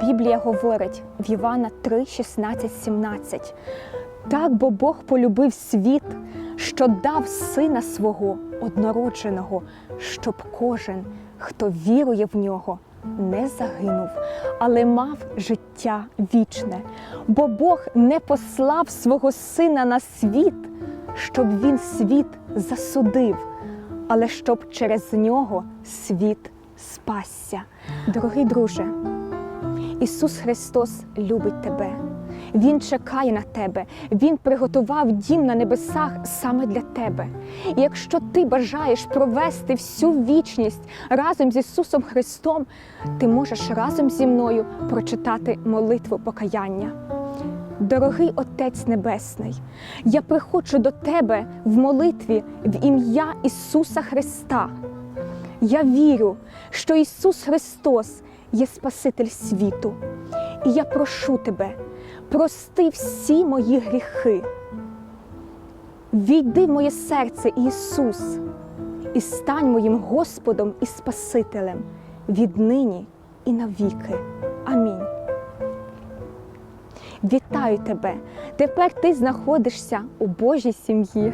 Біблія говорить в Івана 3, 16, 17. Так бо Бог полюбив світ, що дав сина свого однородженого, щоб кожен, хто вірує в нього, не загинув, але мав життя вічне. Бо Бог не послав свого сина на світ, щоб він світ засудив, але щоб через нього світ спасся. Дорогий друже, Ісус Христос любить тебе. Він чекає на тебе, Він приготував дім на небесах саме для тебе. І якщо ти бажаєш провести всю вічність разом з Ісусом Христом, ти можеш разом зі мною прочитати молитву покаяння. Дорогий Отець Небесний, я приходжу до Тебе в молитві в ім'я Ісуса Христа. Я вірю, що Ісус Христос є Спаситель світу. І я прошу тебе, прости всі мої гріхи. Війди в моє серце, Ісус, і стань моїм Господом і Спасителем віднині і навіки. Амінь. Вітаю тебе! Тепер ти знаходишся у Божій сім'ї.